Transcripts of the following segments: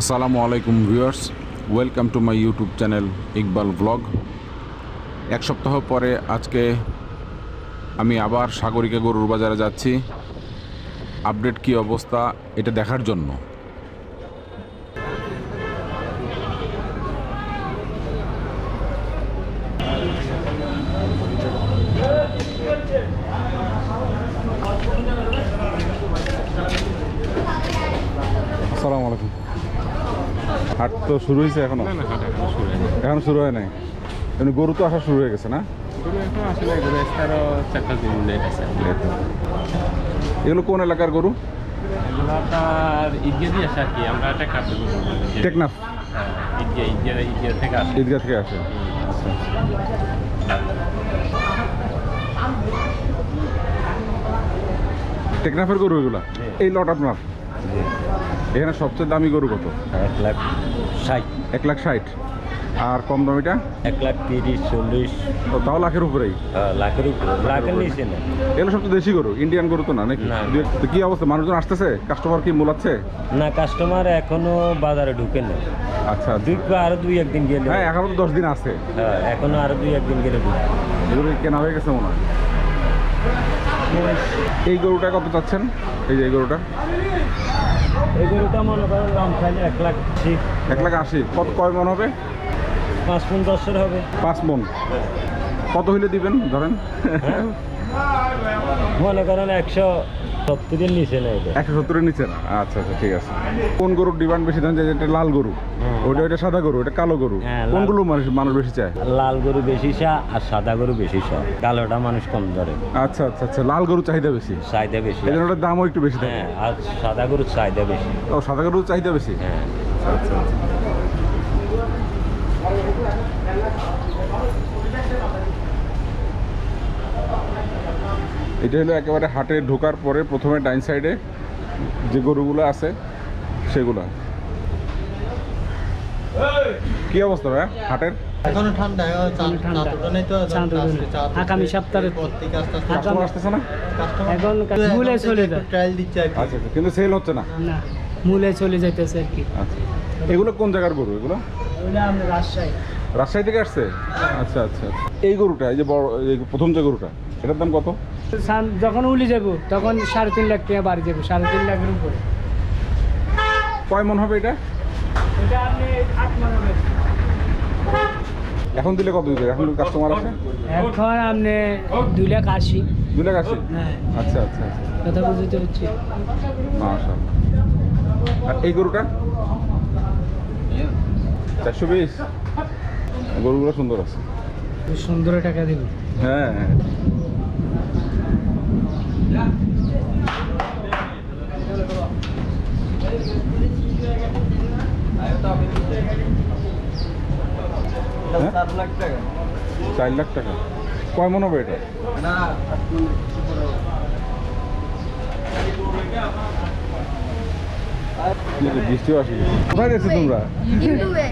আসসালামু আলাইকুম viewers, welcome to my YouTube channel Iqbal blog. এক সপ্তাহ পরে আজকে আমি আবার সাগরিকা গরুর বাজারে যাচ্ছি। আপডেট কি অবস্থা এটা দেখার জন্য আসসালামু আলাইকুম হাট তো শুরু হয়েছে এখনও? এখন শুরু হয় নাই? এমনি গরু তো আসা শুরু হয়ে গেছে না? এগুলো কোন এলাকার গরু? টেকনাফ হ্যাঁ থেকে আসে। ঈদগাহ থেকে আসে। টেকনাফের গরু এগুলা? এই লট আপনার এখানে সবচেয়ে দামি গরু কত? এক লাখ ষাট। এক লাখ ষাট। আর কম দামিটা এক লাখ তিরিশ চল্লিশ। তাও লাখের উপরেই? হ্যাঁ, লাখের উপরে। লাখের নিচে না এগুলো সবচেয়ে দেশি গরু ইন্ডিয়ান গরু তো না নাকি? তো কি অবস্থা? মানুষজন আসতেছে? কাস্টমার কি মূলাচ্ছে? না কাস্টমার এখনও বাজারে ঢুকে না আচ্ছা। দুই আরও দুই একদিন গেলে হ্যাঁ এখনও তো দশ দিন আছে। হ্যাঁ এখনও আরও দুই একদিন গেলে এগুলো কেনা হয়ে গেছে মনে হয়। এই গরুটা কত চাচ্ছেন? এই যে এই গরুটা। এই গরুটা মনে করেন দাম চাইলে এক লাখ আশি। এক লাখ আশি। কত কয় মন হবে? পাঁচ মন দশের হবে। পাঁচ মন। কত হইলে দিবেন ধরেন? হ্যাঁ? মনে করেন একশো সত্তরের নিচে না এটা। একশো সত্তরের নিচে না? আচ্ছা আচ্ছা ঠিক আছে। কোন গরুর ডিমান্ড বেশি দেন যে এটা লাল গরু? হুম। ওইটা ওইটা সাদা গরু এটা কালো গরু। হ্যাঁ, কোনগুলো মানুষ মানুষ বেশি চায়? লাল গরু বেশি চা আর সাদা গরু বেশি চা কালোটা মানুষ কম ধরে। আচ্ছা আচ্ছা আচ্ছা লাল গরু চাহিদা বেশি? চাহিদা বেশি। এই ওটার দামও একটু বেশি থাকে। হ্যাঁ আর সাদা গরুর চাহিদা বেশি। ও সাদা গরুর চাহিদা বেশি? হ্যাঁ। আচ্ছা আচ্ছা। এটা হলো একেবারে হাটে ঢোকার পরে প্রথমে ডাইন সাইডে যে গরুগুলো আছে সেগুলা। কি অবস্থা ভাই হাটের? এখনও ঠান্ডা আগামী সপ্তাহে- কাস্টমার আসতেছে না? এখন মূলে চলে যায়। দিচ্ছে আচ্ছা আচ্ছা কিন্তু সেল হচ্ছে না? না মূলে চলে যাইতেছে আর কি। আচ্ছা। এগুলো কোন জায়গার গরু এগুলো? রাজশাহী। রাজশাহী থেকে আসছে? আচ্ছা আচ্ছা আচ্ছা। এই গরুটা এই যে বড় প্রথম যে গরুটা এটার দাম কত? সান- যখন উলি যাব তখন সাড়ে তিন লাখ টাকা বাড়ি যাব সাড়ে তিন লাখের উপরে। কয় মন হবে এটা? এটা আপনি আট মনে হবে। এখন দিলে কত দিতে এখন কাস্টমার আছে? এখন আপনি দুই লাখ আশি। দু লাখ আশি? হ্যাঁ। আচ্ছা আচ্ছা আচ্ছা। কথা বুঝতে মাশাআল্লাহ। আর এই গরুটা? চারশো বিশ? গরুগুলো সুন্দর আছে। সুন্দর টাকা দিব। হ্যাঁ। হ্যাঁ? চার লাখ টাকা। কয় মনে হবে এটা? রে, বৃষ্টিও আসে। কোথায় গেছো তোমরা?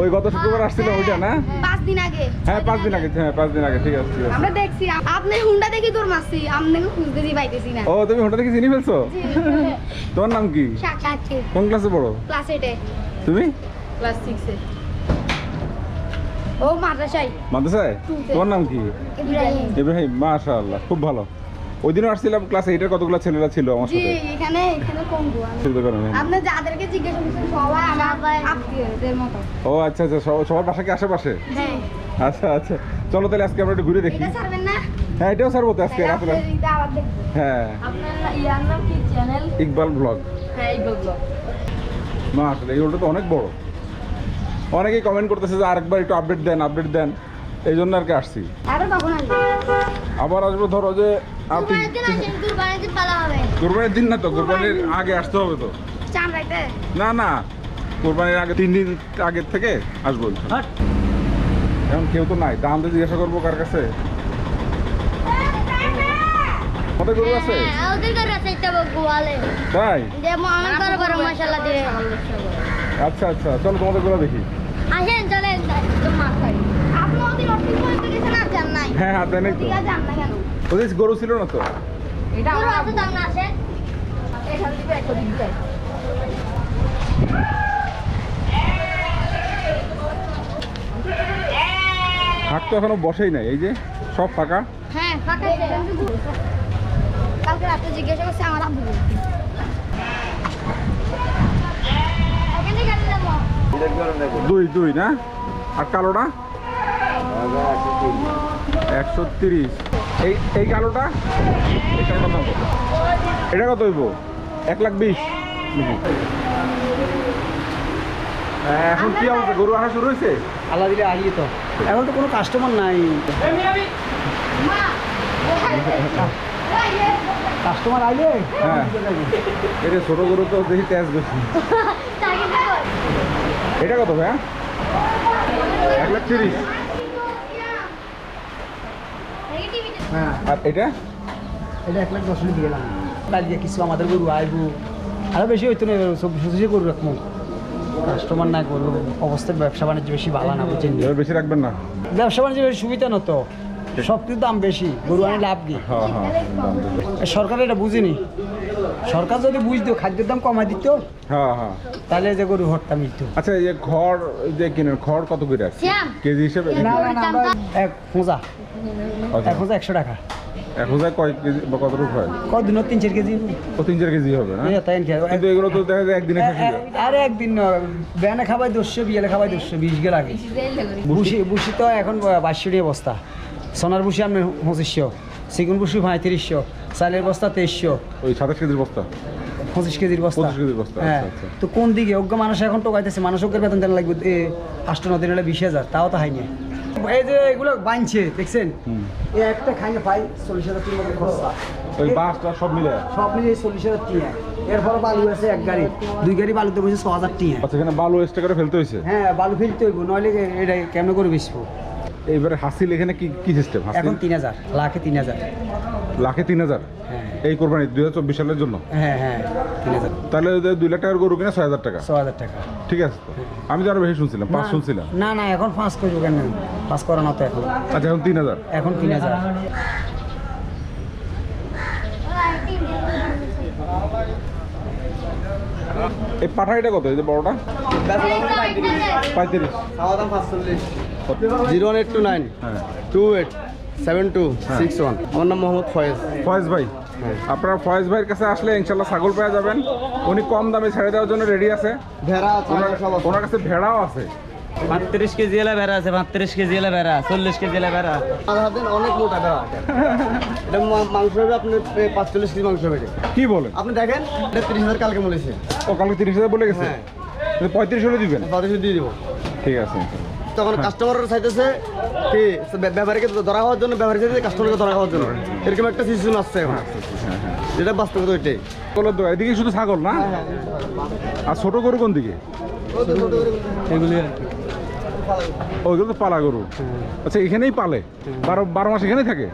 ওই গত শুক্রবার আসছিল ওইটা না? পাঁচ দিন আগে। হ্যাঁ পাঁচ দিন আগে হ্যাঁ পাঁচ দিন আগে ঠিক আছে আমরা দেখছি আপনি হুন্ডা দেখি তোর মাসি আপনাকে খুঁজতেছি পাইতেছি না। ও তুমি থেকে চিনি ফেলছো? তোমার নাম কি? কোন ক্লাসে পড়ো? ক্লাস এইটে। তুমি? ক্লাস ও মাদ্রাসায়। মাদ্রাসায়? তোমার নাম কি? ইব্রাহিম। ইব্রাহিম মাশাআল্লাহ খুব ভালো। ওই দিনও আসছিলাম ক্লাস এইটের কতগুলো ছেলেরা ছিল আমার জি সাথে? এখানে এখানে কম গো আমি। আপনি যাদেরকে জিজ্ঞেস করছেন সবাই আমার আত্মীয়দের মতো। ও আচ্ছা আচ্ছা সব- সবার বাসা কি আশেপাশে? হ্যাঁ আচ্ছা আচ্ছা। চলো তাহলে আজকে আমরা একটু ঘুরে দেখি। এটা ছাড়বেন না? হ্যাঁ এটাও ছাড়বো তো আজকে তাহলে রাত্রে এটা আবার দেখব। হ্যাঁ। আপনার ইয়ার নাম কি? চ্যানেল? ইকবাল ব্লগ। হ্যাঁ ইগল ব্লগ। না আসলে এই হোলটা তো অনেক বড়। অনেকেই কমেন্ট করতেছে যে আরেকবার একটু আপডেট দেন আপডেট দেন। এই জন্য আর কি আসছি। আরও কখন আসবে আবার আসব ধরো যে আর তিন কুরবানির দিন পালা হবে। কোরবানির দিন না তো কোরবানির আগে আসতে হবে তো। না না কোরবানির আগে তিন দিন আগের থেকে আসব এখন কেউ তো নাই দাম দিয়ে জিজ্ঞাসা করব কার কাছে? কত গরু আছে? হ্যাঁ, ওদের আছে একটা গোয়ালে। তাই? যে করে বড় মশলা দিয়ে। আচ্ছা আচ্ছা চলো তোমাদের গরু দেখি। নাই হ্যাঁ হ্যাঁ তাই নাকি? তো ওদিকে আর যান না কেন ওদের গরু ছিল না তো? এটা আমার আছে না আসেন। এখান থেকে একটা দিক যায় হাট তো এখনও বসেই নাই এই যে সব ফাঁকা। হ্যাঁ ফাঁকা কালকে রাতে জিজ্ঞাসা করছে আমার আব্বু বলতে। এখানে কেন যাব? দুই দুই না? আর কালোটা? একশো তিরিশ। এই এই কালোটা? এটা কত হইব? এক লাখ বিশ। হ্যাঁ, এখন কি অবস্থা? গরু আসা শুরু হয়েছে? আল্লাহ দিলে আলিয়ে তো। এখন তো কোনো কাস্টমার নাই। কাস্টমার আইলে? হ্যাঁ। এটা ছোট গরু তো দেখি তেজ বেশি? এটা কত ভাইয়া এক লাখ তিরিশ দেখি টিভিতে। হ্যাঁ। আর এটা? এটা এক লাখ দশ মিনিট দিয়ে দাঁড়িয়ে কিছু আমাদের গরু আইবো। আরও বেশি হইতো না সব পঁচিশে গরু রাখব। কাস্টমার না গরু অবস্থা ব্যবসা বাণিজ্য বেশি ভালো না বুঝছেন? বেশি রাখবেন না। ব্যবসা বাণিজ্য বেশি সুবিধা না তো। সব কিছু দাম বেশি গরু আনি লাভ কি? হ্যাঁ হ্যাঁ। সরকার এটা বুঝিনি। সরকার যদি বুঝতো খাদ্যের দাম কমাই দিত হ্যাঁ হ্যাঁ। তাহলে যে গরু হরতাম মিলতো আচ্ছা এই যে খড় যে কিনেন খড় কত করে আছে? কেজি হিসেবে? না না না আমরা এক খোঁজা আচ্ছা, এক খোঁজা একশো টাকা। এক হাজার কয় কেজি বা কতটুকু হয়? কদিন তিন চার কেজি ও তিন চার কেজি হবে না? এই তাই কিন্তু এগুলো তো দেখা যায় একদিনে হয়ে আরে একদিন ব্যানে খাবাই দশশো বিয়ালে খাবাই দশশো বিশ গেল আগে। বুসি বুসি তো এখন বাইশশো টাকা বস্তা সোনার বুসি আপনি পঁচিশশো। সিগুন বুসি পঁয়ত্রিশশো চালের বস্তা তেইশশো। ওই সাতাশ কেজির বস্তা? পঁচিশ কেজির বস্তা। কেজির বস্তা, হ্যাঁ। আচ্ছা, আচ্ছা। তো কোন দিকে? অজ্ঞ মানুষ এখন টোকাইতেছে। মানুষ অজ্ঞের বেতন দেওয়া লাগবে আষ্ট নদিন হলে বিশ হাজার। তাও তো হয়নি। এই যে এগুলো বানছে দেখছেন? এই একটা খাইনে পাই চল্লিশ হাজার তিন খরচা। ওই বাসটা সব মিলে? সব মিলিয়ে চল্লিশ হাজার টিয়া। এরপর বালু আছে এক গাড়ি। দুই গাড়ি বালুতে বসে ছ হাজার টিয়া। আচ্ছা এখানে বালু এক্সট্রা করে ফেলতে হয়েছে হ্যাঁ বালু ফেলতে হইব। নইলে এটা কেমন করে বেচবো? এইবারে হাসিল এখানে কি কি সিস্টেম এখন তিন হাজার লাখে তিন হাজার। লাখে তিন হাজার? হ্যাঁ। এই কোরবানি দুই হাজার চব্বিশ সালের জন্য? হ্যাঁ হ্যাঁ তিন হাজার। তাহলে ওই যে দুই লাখ টাকার গরু কিনা ছয় হাজার টাকা? ছ হাজার টাকা। ঠিক আছে আমি তো আরও বেশি শুনছিলাম পাঁচ শুনছিলাম। না না এখন পাঁচ করব কেন পাঁচ করানো তো এখন। আচ্ছা এখন তিন হাজার। এখন তিন হাজার ওরা টিভিতে। এই পাঠাইটা কত? এই বড়টা? পঁয়ত্রিশ। Zero one eight two nine হ্যাঁ। Two eight seven two six one. আমার নাম মোহাম্মদ ফয়েজ। ফয়েজ ভাই। আপনারা ফয়েজ ভাইয়ের কাছে আসলে ইনশাল্লাহ ছাগল পেয়ে যাবেন। উনি কম দামে ছেড়ে দেওয়ার জন্য রেডি আছে। ভেড়া ওনার কাছে ভেড়াও আছে। পাঁত্রিশ কেজি এলা বেড়া আছে পাঁত্রিশ কেজি এলা বেড়া চল্লিশ কেজি এলা বেড়া। দিন অনেক মোটা বেড়া। এটা মা- মাংস হবে আপনার পাঁচচল্লিশ কেজি মাংস হবে। কি বলেন? আপনি দেখেন এটা তিরিশ হাজার কালকে বলেছে। ও কালকে তিরিশ হাজার বলে গেছে? হ্যাঁ। পঁয়ত্রিশ হলে দিবেন? পঁয়ত্রিশ দিয়ে দিব। ঠিক আছে। তখন কাস্টমাররা চাইতেছে কি ব্য- ব্যবহারকে ধরা হওয়ার জন্য ব্যবহার চাইতেছে কাস্টমারকে ধরা হওয়ার জন্য। এরকম একটা সিচুয়েশন আসছে এখন। হ্যাঁ হ্যাঁ যেটা বাস্তবতা ওইটাই। ছাগলের দোকান এদিকে শুধু ছাগল না? আর ছোট গরু কোন দিকে? এগুলি ওইগুলো তো পালা গরু আচ্ছা এখানেই পালে? বারো বারো মাস এখানেই থাকে?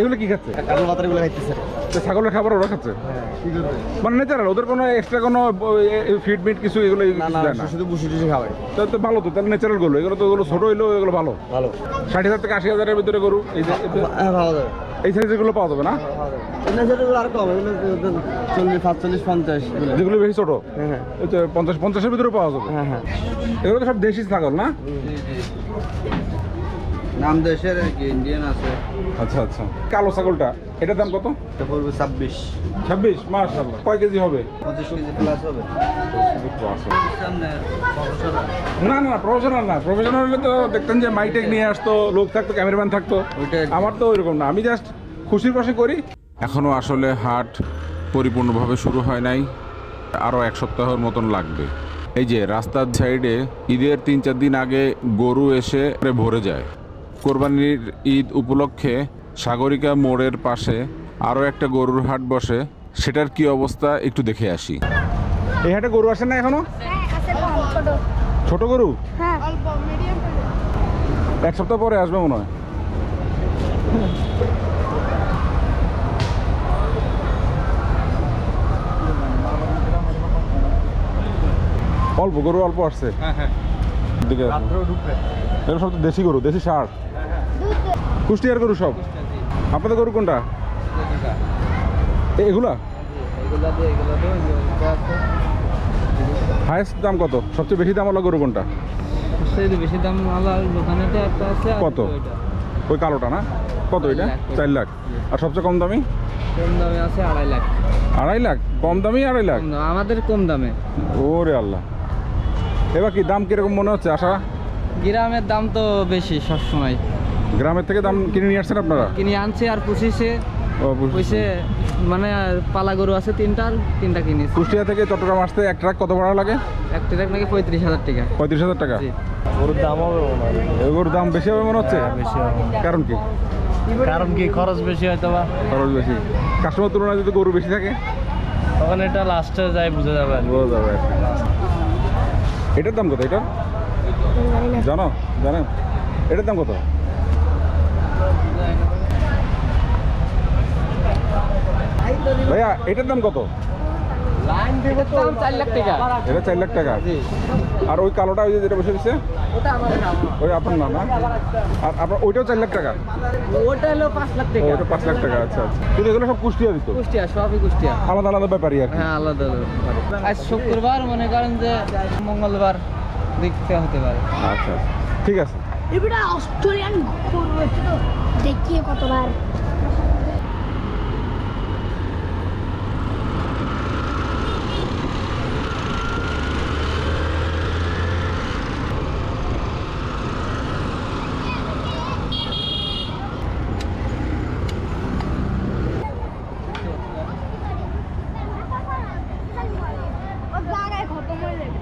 এগুলো কি খাচ্ছে? ছাগলের খাবার ওরা খাচ্ছে? মানে ন্যাচারাল ওদের কোনো এক্সট্রা কোনো ফিড মিট কিছু এগুলো শুধু বুসি টুসি খাওয়াই। তো তো ভালো তো তাহলে ন্যাচারাল গরু। এগুলো তো এগুলো ছোট হইলেও এগুলো ভালো। ভালো। ষাট হাজার থেকে আশি হাজারের ভিতরে গরু এই হ্যাঁ ভালো এই সাইজেরগুলো পাওয়া যাবে না। যেগুলো বেশি ছোট? হ্যাঁ হ্যাঁ। পঞ্চাশ পঞ্চাশের ভিতরে পাওয়া যাবে। হ্যাঁ হ্যাঁ। এগুলো তো সব দেশি ছাগল না? নাম দেশের ইন্ডিয়ান আছে। আচ্ছা আচ্ছা। কালো ছাগলটা এটার দাম কত? এটা পড়বে ছাব্বিশ। ছাব্বিশ মার্শাল্লাহ কয় কেজি হবে? পঁচিশ কেজি প্লাস হবে। না না প্রফেশনাল না। প্রফেশনাল হলে তো দেখতেন যে মাইটেক নিয়ে আসতো লোক থাকতো ক্যামেরাম্যান থাকতো। আমার তো ওইরকম না। আমি জাস্ট খুশির পাশে করি। এখনও আসলে হাট পরিপূর্ণভাবে শুরু হয় নাই। আরও এক সপ্তাহের মতন লাগবে। এই যে রাস্তার সাইডে ঈদের তিন চার দিন আগে গরু এসে ভরে যায়। কোরবানির ঈদ উপলক্ষে সাগরিকা মোড়ের পাশে আরও একটা গরুর হাট বসে সেটার কি অবস্থা একটু দেখে আসি। এই হাটে গরু আসে না এখনও? হ্যাঁ, ছোট। ছোট গরু? হ্যাঁ। এক সপ্তাহ পরে আসবে মনে হয়। অল্প গরু অল্প আসছে। দিকে। এগুলো সব তো দেশি গরু দেশি সার। কুষ্টিয়ার গরু সব? আপনাদের গরু কোনটা? এগুলা? হায়েস্ট দাম কত? সবচেয়ে বেশি দাম হলো গরু কোনটা? বেশি দাম কত? ওই কালোটা না? কত এটা? চার লাখ আর সবচেয়ে কম দামি? কম দামে আছে আড়াই লাখ। আড়াই লাখ? কম দামি আড়াই লাখ? আমাদের কম দামে। ওরে আল্লাহ। এবার কি দাম কীরকম মনে হচ্ছে আশা? গ্রামের দাম তো বেশি সবসময়। গ্রামের থেকে দাম কিনে নিয়ে আসছেন আপনারা? কিনে আনছে আর পুষিছে। ও, বুঝ- মানে পালা গরু আছে তিনটা আর তিনটা কিনেছি। কুষ্টিয়া থেকে চট্টগ্রাম আসতে এক ট্রাক কত ভাড়া লাগে? এক ট্রাক নাকি পঁয়ত্রিশ হাজার টাকা। পঁয়ত্রিশ হাজার টাকা। গরুর দাম হবে এগুলোর দাম বেশি হবে মনে হচ্ছে? বেশি কারণ কি? কারণ কি খরচ বেশি হয়তো বা। খরচ বেশি। কাস্টমার তুলনায় যদি গরু বেশি থাকে? তখন এটা লাস্টে যাই বুঝে যাবে। আর বোঝা যাবে। এটার দাম কত এটা জানো জানেন এটার দাম কত? ভাইয়া এটার দাম কত? এটা চার লাখ টাকা। আর ওই কালোটা ওই যে যেটা বসে দিচ্ছে ওই আপনার না না আর আপনার ওইটাও চার লাখ টাকা? ওটা হলো পাঁচ লাখ টাকা। ওটা পাঁচ লাখ টাকা আচ্ছা আচ্ছা। কিন্তু এগুলো সব কুষ্টিয়া দিত? কুষ্টিয়া সবই কুষ্টিয়া। আলাদা আলাদা ব্যাপারই আর হ্যাঁ আলাদা আলাদা আজ শুক্রবার মনে করেন যে মঙ্গলবার দেখতে হতে পারে। আচ্ছা আচ্ছা। ঠিক আছে। অস্ট্রেলিয়ান দেখিয়ে কতবার ও জায়গায় খতম হয়ে যাবে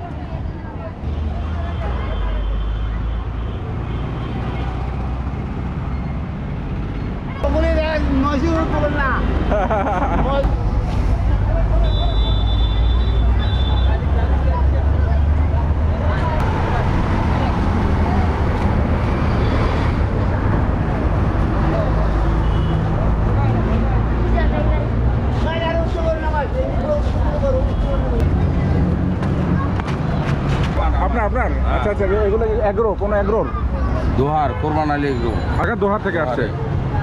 আপনার আপনার? আচ্ছা আচ্ছা এগুলো এগ্রো কোনো এগ্রোর দোহার কোরবান আলী এগুলো আগে দোহার থেকে আসছে।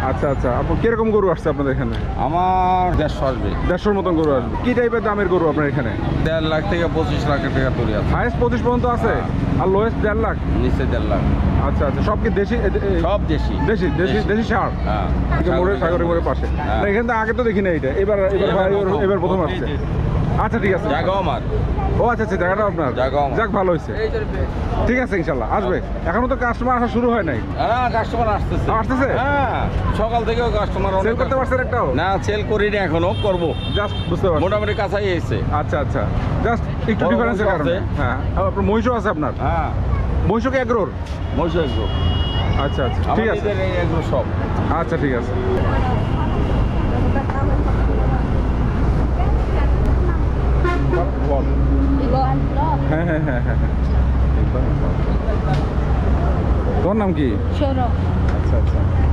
আচ্ছা আচ্ছা। আপনার কীরকম গরু আসছে আপনাদের এখানে? আমার দেড়শো আসবে। দেড়শোর মতন গরু আসবে। কি টাইপের দামের গরু আপনার এখানে? দেড় লাখ থেকে পঁচিশ লাখ টাকা তৈরি আছে। হাইয়েস্ট পঁচিশ পর্যন্ত আছে? আর লোয়েস্ট দেড় লাখ? নিচে দেড় লাখ। আচ্ছা আচ্ছা। সব কি দেশি? সব দেশি। দেশি দেশি দেশি। সার? হ্যাঁ। এই মোড়ে সাগরের মোড়ে পাশে। হ্যাঁ। এখানে তো আগে তো দেখি না এটা এবার এবার এবার এবার- প্রথম। আসছে। আচ্ছা ঠিক আছে। জায়গাও আমার। ও আচ্ছা আচ্ছা জায়গাটা আপনার। জায়গা যাক ভালো হয়েছে। ঠিক আছে ইনশাল্লাহ। আসবে। এখনও তো কাস্টমার আসা শুরু হয় নাই? হ্যাঁ কাস্টমার আসতেছে। আসতেছে? হ্যাঁ। সকাল থেকেও কাস্টমার সেল করতে পারছেন একটাও? না সেল করি না এখনও করব। জাস্ট বুঝতে পারছি। মোটামুটি কাছাই এসছে। আচ্ছা আচ্ছা। জাস্ট একটু ডিফারেন্সের কারণে। আছে। হ্যাঁ। আপনার মহিষও আছে আপনার? হ্যাঁ। মহিষও কি এগ্রোর? মহিষ এগুলো আচ্ছা আচ্ছা। ঠিক আছে। এগুলো সব। আচ্ছা ঠিক আছে। হ্যাঁ হ্যাঁ হ্যাঁ হ্যাঁ। তোর নাম কি? সৌরভ। আচ্ছা আচ্ছা।